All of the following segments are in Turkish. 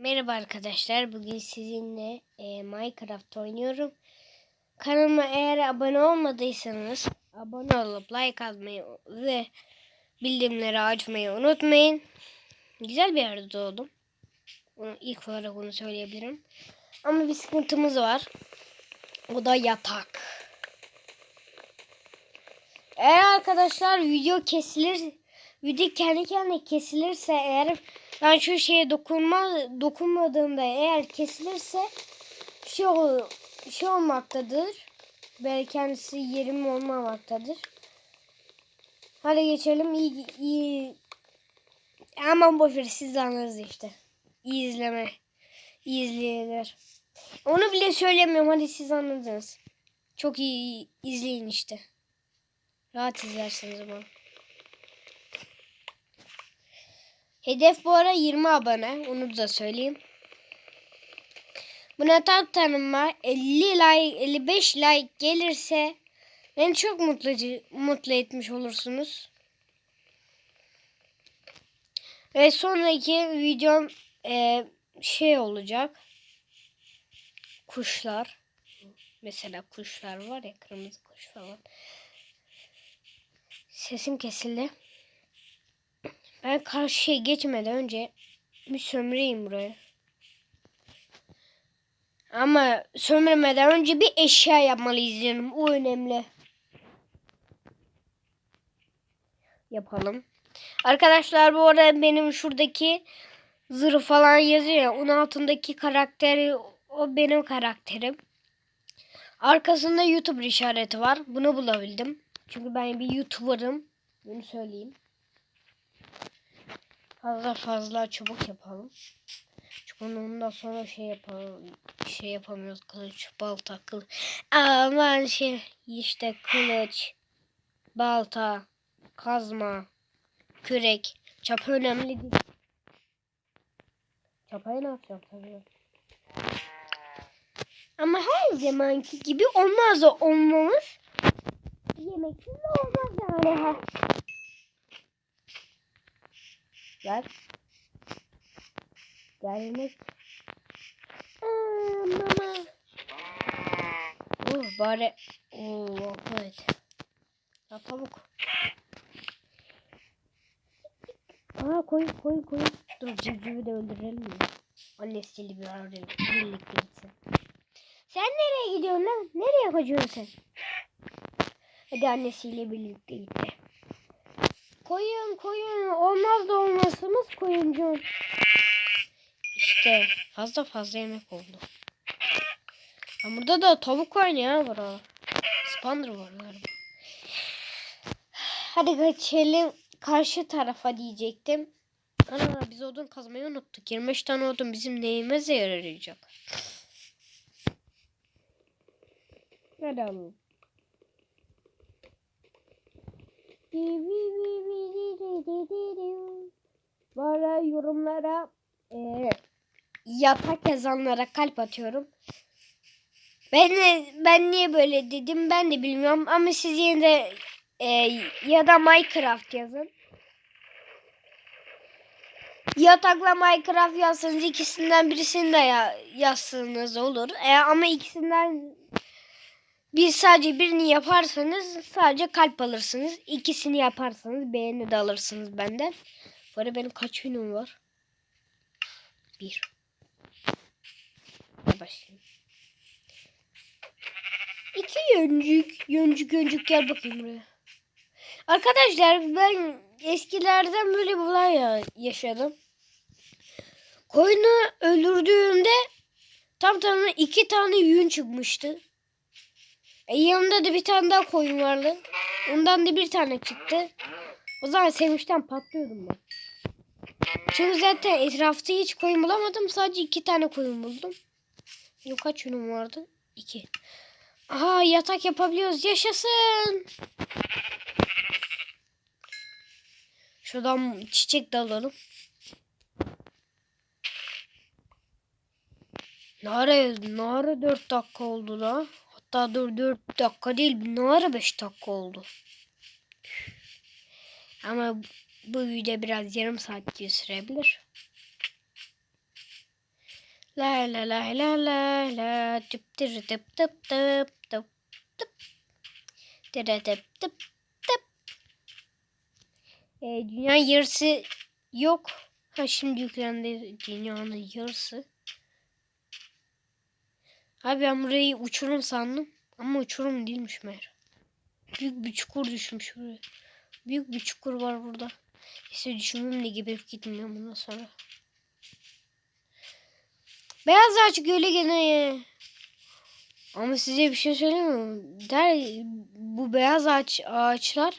Merhaba arkadaşlar. Bugün sizinle e, Minecraft oynuyorum. Kanalıma eğer abone olmadıysanız abone olup like atmayı ve bildirimleri açmayı unutmayın. Güzel bir yerde doğdum. Onu, ilk olarak onu söyleyebilirim. Ama bir sıkıntımız var. O da yatak. Eğer arkadaşlar video kesilir, video kendi kendine kesilirse eğer ben şu şeye dokunma dokunmadığımda eğer kesilirse şey ol, şey olmaktadır. Böyle kendisi yerim olmamaktadır. Hadi geçelim. İyi, iyi. Aman boşver siz de anlarız işte. İyi izleme. İyi izleyenler. Onu bile söylemiyorum. Hadi siz anladınız. Çok iyi izleyin işte. Rahat izlersiniz ama. Hedef bu ara 20 abone. Onu da söyleyeyim. Buna tam tanıma 50 like 55 like gelirse beni çok mutlu mutlu etmiş olursunuz. Ve sonraki videom e, şey olacak. Kuşlar. Mesela kuşlar var ya kırmızı kuş falan. Sesim kesildi. Ben karşıya geçmeden önce bir sömüreyim burayı. Ama sömürmeden önce bir eşya yapmalıyız canım. O önemli. Yapalım. Arkadaşlar bu arada benim şuradaki zırh falan yazıyor ya. Onun altındaki karakteri o benim karakterim. Arkasında YouTube işareti var. Bunu bulabildim. Çünkü ben bir YouTuber'ım. Bunu söyleyeyim. Fazla fazla çubuk yapalım. Çünkü ondan sonra şey yapalım. Şey yapamıyoruz. Kılıç, balta, kılıç. Aman şey işte kılıç, balta, kazma, kürek. Çapa önemli değil. Çapayı ne yapacağım tabii. Ama her zamanki gibi olmaz o olmamız. Yemeksiz olmaz yani. Gel. Gelmek. Aa, mama. Oh bari. Oh evet. Ya pamuk. Aa koy koy koy. Dur civcivi de öldürelim mi? Annesiyle bir arada birlikte gitsin. Sen nereye gidiyorsun lan? Nereye kaçıyorsun sen? Hadi annesiyle birlikte gitti. Koyun koyun. Olmaz da olmazsınız koyuncu. İşte fazla fazla yemek oldu. Ha, burada da tavuk var ya burada. Spandır var galiba. Hadi geçelim karşı tarafa diyecektim. Ana biz odun kazmayı unuttuk. 25 tane odun bizim neyimize yarayacak. Hadi alalım. Bu ara yorumlara e, yatak yazanlara kalp atıyorum. Ben ben niye böyle dedim ben de bilmiyorum ama siz yine de e, ya da Minecraft yazın. Yatakla Minecraft yazsanız ikisinden birisini de ya, yazsanız olur. E, ama ikisinden bir sadece birini yaparsanız sadece kalp alırsınız. İkisini yaparsanız beğeni de alırsınız benden. Bu arada benim kaç ünüm var? Bir. Başlayayım. İki yöncük. Yöncük yöncük gel bakayım buraya. Arkadaşlar ben eskilerden böyle bir olay yaşadım. Koyunu öldürdüğümde tam tamına iki tane yün çıkmıştı. E, yanımda da bir tane daha koyun vardı. Ondan da bir tane çıktı. O zaman sevinçten patlıyordum ben. Çünkü zaten etrafta hiç koyun bulamadım. Sadece iki tane koyun buldum. Yok kaç yünüm vardı? İki. Aha yatak yapabiliyoruz. Yaşasın. Şuradan çiçek de alalım. Nare, nare 4 dakika oldu la. Hatta dur 4 dakika değil. Nare 5 dakika oldu. Ama bu video biraz yarım saat sürebilir. La la la la la la tıp tır tıp tıp tıp tıp tıp tırı tıp tıp tıp. Ee, dünya yarısı yok. Ha şimdi yüklendi dünyanın yarısı. Abi ben burayı uçurum sandım. Ama uçurum değilmiş meğer. Büyük bir çukur düşmüş buraya. Büyük bir çukur var burada. İşte düşündüm de geberip gitmiyorum bundan sonra. Beyaz ağaç gölü gene. Ama size bir şey söyleyeyim mi? Der, bu beyaz ağaç ağaçlar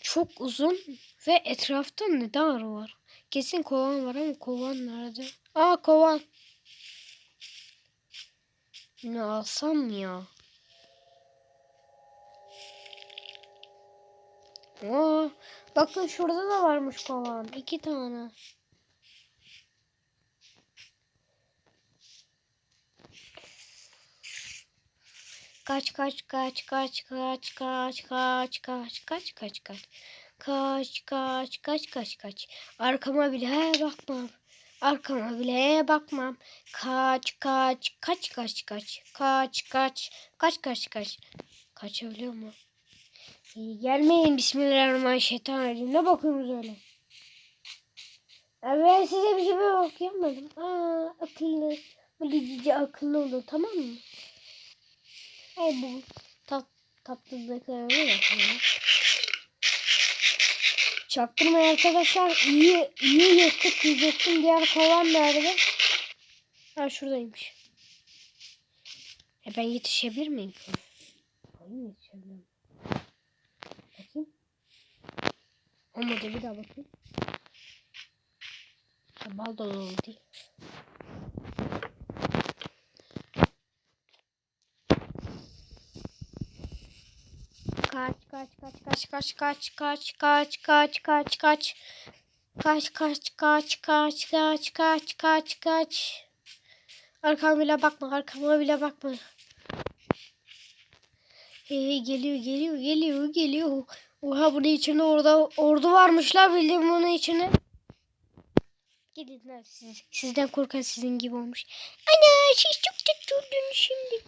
çok uzun ve etrafta ne dağ var? Kesin kovan var ama kovan nerede? Aa kovan. Ne alsam ya? Aa, bakın şurada da varmış kovan. İki tane. Kaç kaç kaç kaç kaç kaç kaç kaç kaç kaç kaç kaç kaç kaç kaç kaç arkama bile bakmam arkama bile bakmam kaç kaç kaç kaç kaç kaç kaç kaç kaç kaç kaçabiliyor mu? İyi gelmeyin Bismillahirrahmanirrahim ne bakıyorsunuz öyle? Ben size bir şey okuyamadım. Aa akıllı. Böyle cici akıllı olun tamam mı? Ay bu tat tatlılıklarına bakalım. Çaktırmayın arkadaşlar. İyi iyi yırttık diyecektim. Diğer kovan nerede? Ha şuradaymış. E ben yetişebilir miyim? Hayır yetişemiyorum. Bakayım. Olmadı bir daha bakayım. Ha, bal dolu oldu. Kaç kaç kaç kaç kaç kaç kaç kaç kaç. Kaç kaç kaç kaç kaç kaç kaç kaç. Arkama bile bakma arkama bile bakma. Hey, geliyor geliyor geliyor geliyor. Oha bunun içinde orada ordu varmışlar bildiğin bunun içine. Gidin siz sizden korkan sizin gibi olmuş. Ana siz çok tutturdunuz şimdi.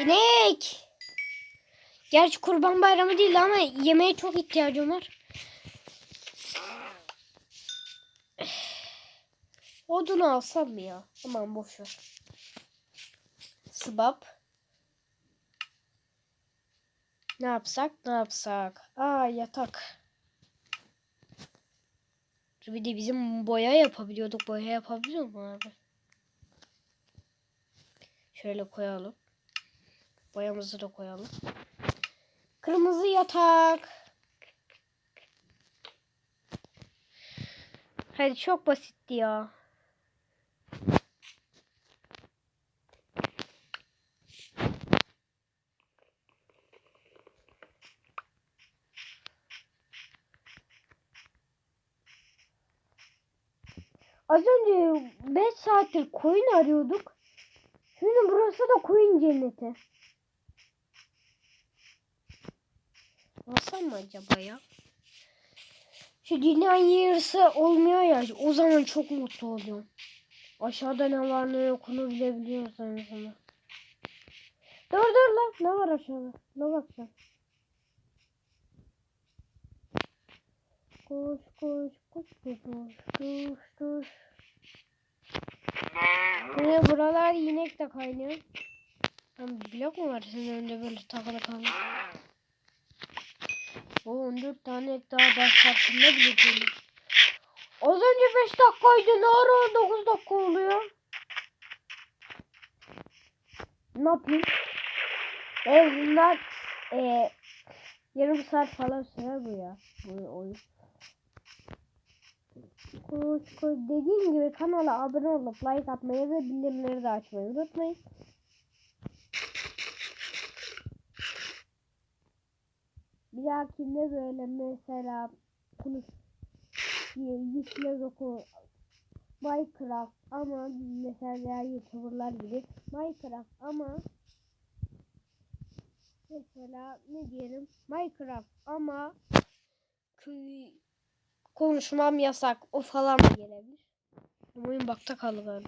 İnek. Gerçi kurban bayramı değil ama yemeğe çok ihtiyacım var. Odunu alsam mı ya? Aman boş ver. Sıbap. Ne yapsak? Ne yapsak? Aa yatak. Bir de bizim boya yapabiliyorduk. Boya yapabiliyor mu abi? Şöyle koyalım. Boyamızı da koyalım. Kırmızı yatak. Hadi çok basitti ya. Az önce 5 saattir koyun arıyorduk. Şimdi burası da koyun cenneti. Alsam mı acaba ya? Şu dünyanın yarısı olmuyor ya. O zaman çok mutlu oluyorum. Aşağıda ne var ne yok onu bilebiliyoruz en azından. Dur dur lan. Ne var aşağıda? Ne bakacağım? Koş koş koş koş koş koş koş. Yine buralar inek de kaynıyor. Lan blok mu var senin önünde böyle takılı kalan? O 14 tane daha ders hakkında bile değil. Az önce 5 dakikaydı. Ne ara 9 dakika oluyor? Ne yapayım? En azından e, yarım saat falan sürer bu ya. Bu oyun. Koş koş. Dediğim gibi kanala abone olup like atmayı ve bildirimleri de açmayı unutmayın. Dahakinde böyle mesela konuş yüzle oku Minecraft ama mesela diğer youtuberlar gibi Minecraft ama mesela ne diyelim Minecraft ama konuşmam yasak. O falan da gelebilir. Oyun bakta kaldı.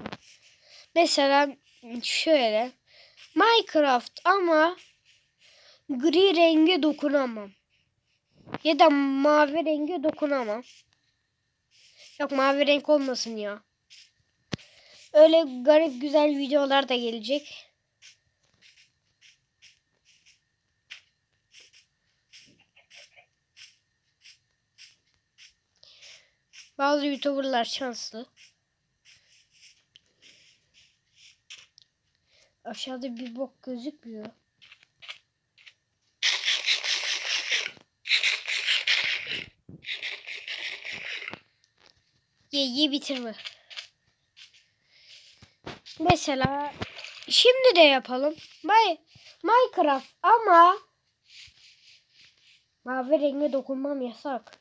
Mesela şöyle. Minecraft ama gri renge dokunamam. Ya da mavi renge dokunamam. Yok mavi renk olmasın ya. Öyle garip güzel videolar da gelecek. Bazı YouTuber'lar şanslı. Aşağıda bir bok gözükmüyor. Ye bitirme. Mesela şimdi de yapalım. My, Minecraft ama mavi renge dokunmam yasak.